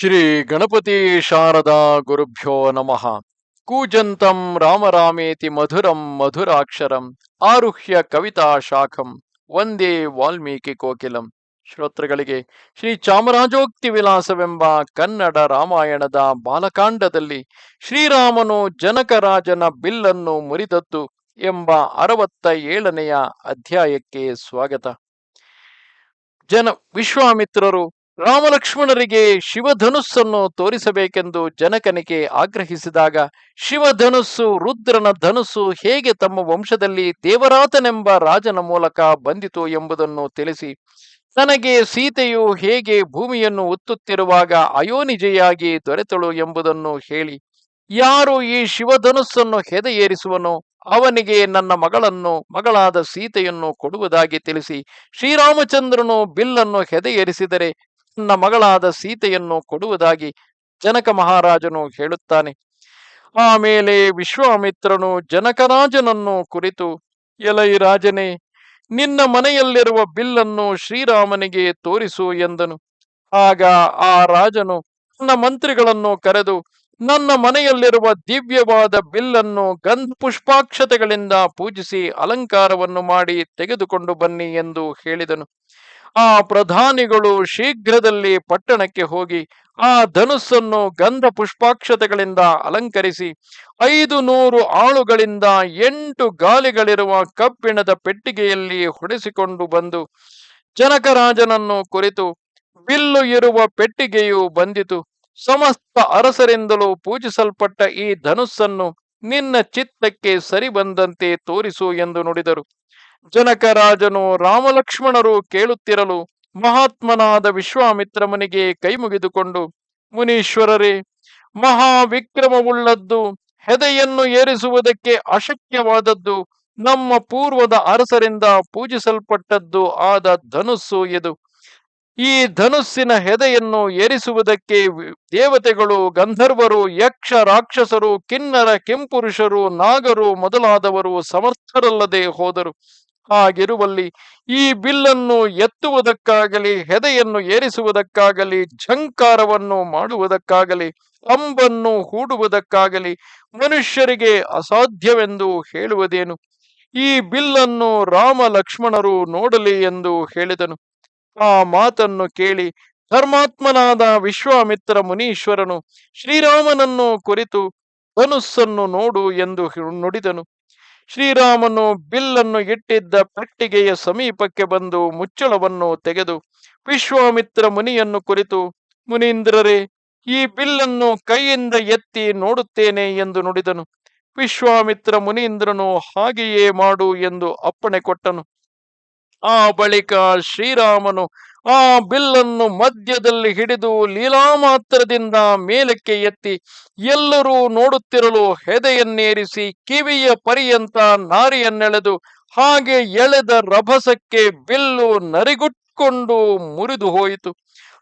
ಶ್ರೀ ಗಣಪತಿ ಶಾರದಾ ಗುರುಭ್ಯೋ ನಮಃ. ಕೂಜಂತಂ ರಾಮರಾಮೇತಿ ಮಧುರಂ ಮಧುರಾಕ್ಷರಂ ಆರುಹ್ಯ ಕವಿತಾ ಶಾಖಂ ವಂದೇ ವಾಲ್ಮೀಕಿ ಕೋಕಿಲಂ. ಶ್ರೋತೃಗಳಿಗೆ ಶ್ರೀ ಚಾಮರಾಜೋಕ್ತಿ ವಿಲಾಸವೆಂಬ ಕನ್ನಡ ರಾಮಾಯಣದ ಬಾಲಕಾಂಡದಲ್ಲಿ ಶ್ರೀರಾಮನು ಜನಕರಾಜನ ಬಿಲ್ಲನ್ನು ಮುರಿದದ್ದು ಎಂಬ ಅರವತ್ತ ಏಳನೆಯ ಅಧ್ಯಾಯಕ್ಕೆ ಸ್ವಾಗತ. ಜನ ವಿಶ್ವಾಮಿತ್ರರು ರಾಮಲಕ್ಷ್ಮಣರಿಗೆ ಶಿವಧನುಸ್ಸನ್ನು ತೋರಿಸಬೇಕೆಂದು ಜನಕನಿಗೆ ಆಗ್ರಹಿಸಿದಾಗ, ಶಿವಧನುಸ್ಸು ರುದ್ರನ ಧನುಸ್ಸು ಹೇಗೆ ತಮ್ಮ ವಂಶದಲ್ಲಿ ದೇವರಾತನೆಂಬ ರಾಜನ ಮೂಲಕ ಬಂದಿತು ಎಂಬುದನ್ನು ತಿಳಿಸಿ, ತನಗೆ ಸೀತೆಯು ಹೇಗೆ ಭೂಮಿಯನ್ನು ಒತ್ತುತ್ತಿರುವಾಗ ಅಯೋನಿಜೆಯಾಗಿ ದೊರೆತಳು ಎಂಬುದನ್ನು ಹೇಳಿ, ಯಾರು ಈ ಶಿವಧನುಸ್ಸನ್ನು ಹೆದೆಯೇರಿಸುವನು? ಅವನಿಗೆ ನನ್ನ ಮಗಳನ್ನು, ಮಗಳಾದ ಸೀತೆಯನ್ನು ಕೊಡುವುದಾಗಿ ತಿಳಿಸಿ, ಶ್ರೀರಾಮಚಂದ್ರನು ಬಿಲ್ಲನ್ನು ಹೆದೆಯೇರಿಸಿದರೆ ನನ್ನ ಮಗಳಾದ ಸೀತೆಯನ್ನು ಕೊಡುವುದಾಗಿ ಜನಕ ಮಹಾರಾಜನು ಹೇಳುತ್ತಾನೆ. ಆಮೇಲೆ ವಿಶ್ವಾಮಿತ್ರನು ಜನಕರಾಜನನ್ನು ಕುರಿತು, ಎಲೈ ರಾಜನೇ, ನಿನ್ನ ಮನೆಯಲ್ಲಿರುವ ಬಿಲ್ಲನ್ನು ಶ್ರೀರಾಮನಿಗೆ ತೋರಿಸು ಎಂದನು. ಆಗ ಆ ರಾಜನು ನನ್ನ ಮಂತ್ರಿಗಳನ್ನು ಕರೆದು, ನನ್ನ ಮನೆಯಲ್ಲಿರುವ ದಿವ್ಯವಾದ ಬಿಲ್ಲನ್ನು ಗಂಧ ಪುಷ್ಪಾಕ್ಷತೆಗಳಿಂದ ಪೂಜಿಸಿ ಅಲಂಕಾರವನ್ನು ಮಾಡಿ ತೆಗೆದುಕೊಂಡು ಬನ್ನಿ ಎಂದು ಹೇಳಿದನು. ಆ ಪ್ರಧಾನಿಗಳು ಶೀಘ್ರದಲ್ಲಿ ಪಟ್ಟಣಕ್ಕೆ ಹೋಗಿ ಆ ಧನುಸ್ಸನ್ನು ಗಂಧ ಪುಷ್ಪಾಕ್ಷತೆಗಳಿಂದ ಅಲಂಕರಿಸಿ ಐದು ನೂರು ಆಳುಗಳಿಂದ ಎಂಟು ಗಾಲಿಗಳಿರುವ ಕಬ್ಬಿಣದ ಪೆಟ್ಟಿಗೆಯಲ್ಲಿ ಹೊಡೆಸಿಕೊಂಡು ಬಂದು ಜನಕರಾಜನನ್ನು ಕುರಿತು ಬಿಲ್ಲು ಇರುವ ಪೆಟ್ಟಿಗೆಯು ಬಂದಿತು. ಸಮಸ್ತ ಅರಸರಿಂದಲೂ ಪೂಜಿಸಲ್ಪಟ್ಟ ಈ ಧನುಸ್ಸನ್ನು ನಿನ್ನ ಚಿತ್ತಕ್ಕೆ ಸರಿ ಬಂದಂತೆ ತೋರಿಸು ಎಂದು ನುಡಿದರು. ಜನಕರಾಜನು ರಾಮಲಕ್ಷ್ಮಣರು ಕೇಳುತ್ತಿರಲು ಮಹಾತ್ಮನಾದ ವಿಶ್ವಾಮಿತ್ರ ಮುನಿಗೆ ಕೈ ಮುಗಿದುಕೊಂಡು, ಮುನೀಶ್ವರರೇ, ಮಹಾವಿಕ್ರಮವುಳ್ಳದ್ದು ಹೆದೆಯನ್ನು ಏರಿಸುವುದಕ್ಕೆ ಅಶಕ್ಯವಾದದ್ದು ನಮ್ಮ ಪೂರ್ವದ ಅರಸರಿಂದ ಪೂಜಿಸಲ್ಪಟ್ಟದ್ದು ಆದ ಧನುಸ್ಸು ಇದು. ಈ ಧನುಸ್ಸಿನ ಹೆದೆಯನ್ನು ಏರಿಸುವುದಕ್ಕೆ ದೇವತೆಗಳು, ಗಂಧರ್ವರು, ಯಕ್ಷ ರಾಕ್ಷಸರು, ಕಿನ್ನರ, ಕೆಂಪುರುಷರು, ನಾಗರು ಮೊದಲಾದವರು ಸಮರ್ಥರಲ್ಲದೆ ಹೋದರು. ಹಾಗಿರುವಲ್ಲಿ ಈ ಬಿಲ್ಲನ್ನು ಎತ್ತುವುದಕ್ಕಾಗಲಿ, ಹೆದೆಯನ್ನು ಏರಿಸುವುದಕ್ಕಾಗಲಿ, ಝಂಕಾರವನ್ನು ಮಾಡುವುದಕ್ಕಾಗಲಿ, ಅಂಬನ್ನು ಹೂಡುವುದಕ್ಕಾಗಲಿ ಮನುಷ್ಯರಿಗೆ ಅಸಾಧ್ಯವೆಂದು ಹೇಳುವುದೇನು? ಈ ಬಿಲ್ಲನ್ನು ರಾಮ ಲಕ್ಷ್ಮಣರು ನೋಡಲಿ ಎಂದು ಹೇಳಿದನು. ಆ ಮಾತನ್ನು ಕೇಳಿ ಧರ್ಮಾತ್ಮನಾದ ವಿಶ್ವಾಮಿತ್ರ ಮುನೀಶ್ವರನು ಶ್ರೀರಾಮನನ್ನು ಕುರಿತು ಧನುಸ್ಸನ್ನು ನೋಡು ಎಂದು ನುಡಿದನು. ಶ್ರೀರಾಮನು ಬಿಲ್ಲನ್ನು ಇಟ್ಟಿದ್ದ ಪೆಟ್ಟಿಗೆಯ ಸಮೀಪಕ್ಕೆ ಬಂದು ಮುಚ್ಚಳವನ್ನು ತೆಗೆದು ವಿಶ್ವಾಮಿತ್ರ ಮುನಿಯನ್ನು ಕುರಿತು, ಮುನೀಂದ್ರರೇ, ಈ ಬಿಲ್ಲನ್ನು ಕೈಯಿಂದ ಎತ್ತಿ ನೋಡುತ್ತೇನೆ ಎಂದು ನುಡಿದನು. ವಿಶ್ವಾಮಿತ್ರ ಮುನೀಂದ್ರನು, ಹಾಗೆಯೇ ಮಾಡು ಎಂದು ಅಪ್ಪಣೆ ಕೊಟ್ಟನು. ಆ ಬಳಿಕ ಶ್ರೀರಾಮನು ಆ ಬಿಲ್ಲನ್ನು ಮಧ್ಯದಲ್ಲಿ ಹಿಡಿದು ಲೀಲಾಮಾತ್ರದಿಂದ ಮೇಲಕ್ಕೆ ಎತ್ತಿ, ಎಲ್ಲರೂ ನೋಡುತ್ತಿರಲು ಹೆದೆಯನ್ನೇರಿಸಿ ಕಿವಿಯ ಪರಿಯಂತ ನಾರಿಯನ್ನೆಳೆದು ಹಾಗೆ ಎಳೆದ ರಭಸಕ್ಕೆ ಬಿಲ್ಲು ನರಿಗುಟ್ಕೊಂಡು ಮುರಿದು ಹೋಯಿತು.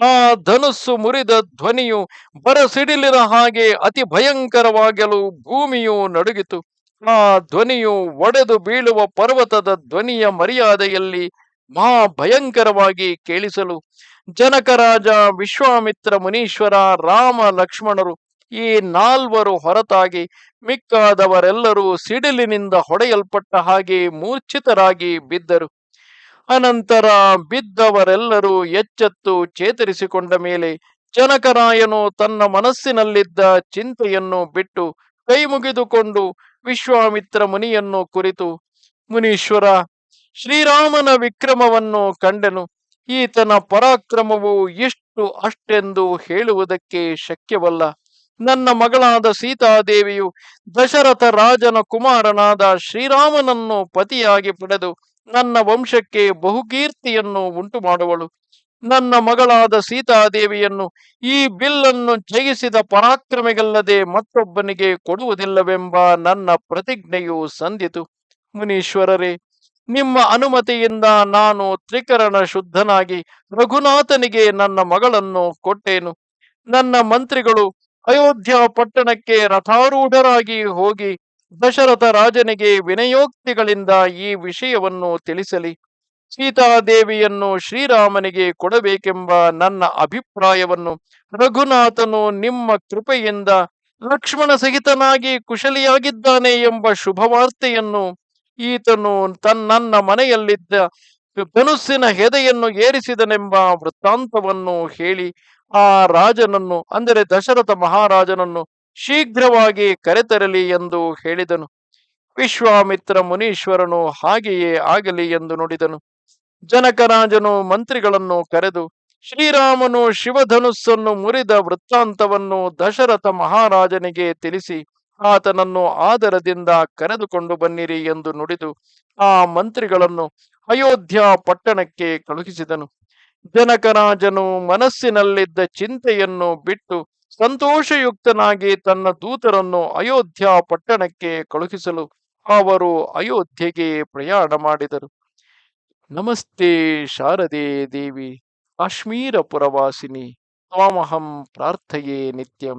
ಆ ಧನುಸ್ಸು ಮುರಿದ ಧ್ವನಿಯು ಬರಸಿಡಿಲಿನ ಹಾಗೆ ಅತಿ ಭಯಂಕರವಾಗಲು ಭೂಮಿಯು ನಡುಗಿತು. ಆ ಧ್ವನಿಯು ಒಡೆದು ಬೀಳುವ ಪರ್ವತದ ಧ್ವನಿಯ ಮರ್ಯಾದೆಯಲ್ಲಿ ಮಹಾ ಭಯಂಕರವಾಗಿ ಕೇಳಿಸಲು ಜನಕರಾಜ ವಿಶ್ವಾಮಿತ್ರ ಮುನೀಶ್ವರ, ರಾಮ ಲಕ್ಷ್ಮಣರು ಈ ನಾಲ್ವರು ಹೊರತಾಗಿ ಮಿಕ್ಕಾದವರೆಲ್ಲರೂ ಸಿಡಿಲಿನಿಂದ ಹೊಡೆಯಲ್ಪಟ್ಟ ಹಾಗೆ ಮೂರ್ಛಿತರಾಗಿ ಬಿದ್ದರು. ಅನಂತರ ಬಿದ್ದವರೆಲ್ಲರೂ ಎಚ್ಚೆತ್ತು ಚೇತರಿಸಿಕೊಂಡ ಮೇಲೆ ಜನಕರಾಯನು ತನ್ನ ಮನಸ್ಸಿನಲ್ಲಿದ್ದ ಚಿಂತೆಯನ್ನು ಬಿಟ್ಟು ಕೈ ಮುಗಿದುಕೊಂಡು ವಿಶ್ವಾಮಿತ್ರ ಮುನಿಯನ್ನು ಕುರಿತು, ಮುನೀಶ್ವರ ಶ್ರೀರಾಮನ ವಿಕ್ರಮವನ್ನು ಕಂಡೆನು. ಈತನ ಪರಾಕ್ರಮವು ಇಷ್ಟು ಅಷ್ಟೆಂದು ಹೇಳುವುದಕ್ಕೆ ಶಕ್ಯವಲ್ಲ. ನನ್ನ ಮಗಳಾದ ಸೀತಾದೇವಿಯು ದಶರಥ ರಾಜನ ಕುಮಾರನಾದ ಶ್ರೀರಾಮನನ್ನು ಪತಿಯಾಗಿ ಪಡೆದು ನನ್ನ ವಂಶಕ್ಕೆ ಬಹುಕೀರ್ತಿಯನ್ನು ಉಂಟು ಮಾಡುವಳು ನನ್ನ ಮಗಳಾದ ಸೀತಾದೇವಿಯನ್ನು ಈ ಬಿಲ್ಲನ್ನು ಜಯಿಸಿದ ಪರಾಕ್ರಮಿಗಲ್ಲದೆ ಮತ್ತೊಬ್ಬನಿಗೆ ಕೊಡುವುದಿಲ್ಲವೆಂಬ ನನ್ನ ಪ್ರತಿಜ್ಞೆಯು ಸಂದಿತು. ಮುನೀಶ್ವರರೇ ನಿಮ್ಮ ಅನುಮತಿಯಿಂದ ನಾನು ತ್ರಿಕರಣ ಶುದ್ಧನಾಗಿ ರಘುನಾಥನಿಗೆ ನನ್ನ ಮಗಳನ್ನು ಕೊಟ್ಟೇನು. ನನ್ನ ಮಂತ್ರಿಗಳು ಅಯೋಧ್ಯ ಪಟ್ಟಣಕ್ಕೆ ರಥಾರೂಢರಾಗಿ ಹೋಗಿ ದಶರಥ ರಾಜನಿಗೆ ವಿನಯೋಕ್ತಿಗಳಿಂದ ಈ ವಿಷಯವನ್ನು ತಿಳಿಸಲಿ. ಸೀತಾದೇವಿಯನ್ನು ಶ್ರೀರಾಮನಿಗೆ ಕೊಡಬೇಕೆಂಬ ನನ್ನ ಅಭಿಪ್ರಾಯವನ್ನು ರಘುನಾಥನು ನಿಮ್ಮ ಕೃಪೆಯಿಂದ ಲಕ್ಷ್ಮಣ ಸಹಿತನಾಗಿ ಕುಶಲಿಯಾಗಿದ್ದಾನೆ ಎಂಬ ಶುಭವಾರ್ತೆಯನ್ನು ಈತನು ತನ್ನ ಮನೆಯಲ್ಲಿದ್ದ ಧನುಸ್ಸಿನ ಹೆದೆಯನ್ನು ಏರಿಸಿದನೆಂಬ ವೃತ್ತಾಂತವನ್ನು ಹೇಳಿ ಆ ರಾಜನನ್ನು, ಅಂದರೆ ದಶರಥ ಮಹಾರಾಜನನ್ನು ಶೀಘ್ರವಾಗಿ ಕರೆತರಲಿ ಎಂದು ಹೇಳಿದನು. ವಿಶ್ವಾಮಿತ್ರ ಮುನೀಶ್ವರನು ಹಾಗೆಯೇ ಆಗಲಿ ಎಂದು ನುಡಿದನು. ಜನಕರಾಜನು ಮಂತ್ರಿಗಳನ್ನು ಕರೆದು ಶ್ರೀರಾಮನು ಶಿವಧನುಸ್ಸನ್ನು ಮುರಿದ ವೃತ್ತಾಂತವನ್ನು ದಶರಥ ಮಹಾರಾಜನಿಗೆ ತಿಳಿಸಿ ಆತನನ್ನು ಆದರದಿಂದ ಕರೆದುಕೊಂಡು ಬನ್ನಿರಿ ಎಂದು ನುಡಿದು ಆ ಮಂತ್ರಿಗಳನ್ನು ಅಯೋಧ್ಯ ಪಟ್ಟಣಕ್ಕೆ ಕಳುಹಿಸಿದನು. ಜನಕರಾಜನು ಮನಸ್ಸಿನಲ್ಲಿದ್ದ ಚಿಂತೆಯನ್ನು ಬಿಟ್ಟು ಸಂತೋಷಯುಕ್ತನಾಗಿ ತನ್ನ ದೂತರನ್ನು ಅಯೋಧ್ಯ ಪಟ್ಟಣಕ್ಕೆ ಕಳುಹಿಸಲು ಅವರು ಅಯೋಧ್ಯೆಗೆ ಪ್ರಯಾಣ ಮಾಡಿದರು. ನಮಸ್ತೆ ಶಾರದೆ ದೇವಿ, ಕಾಶ್ಮೀರ ಪುರವಾಸಿನಿ ತ್ವಾಮಹಂ ಪ್ರಾರ್ಥಯೇ ನಿತ್ಯಂ.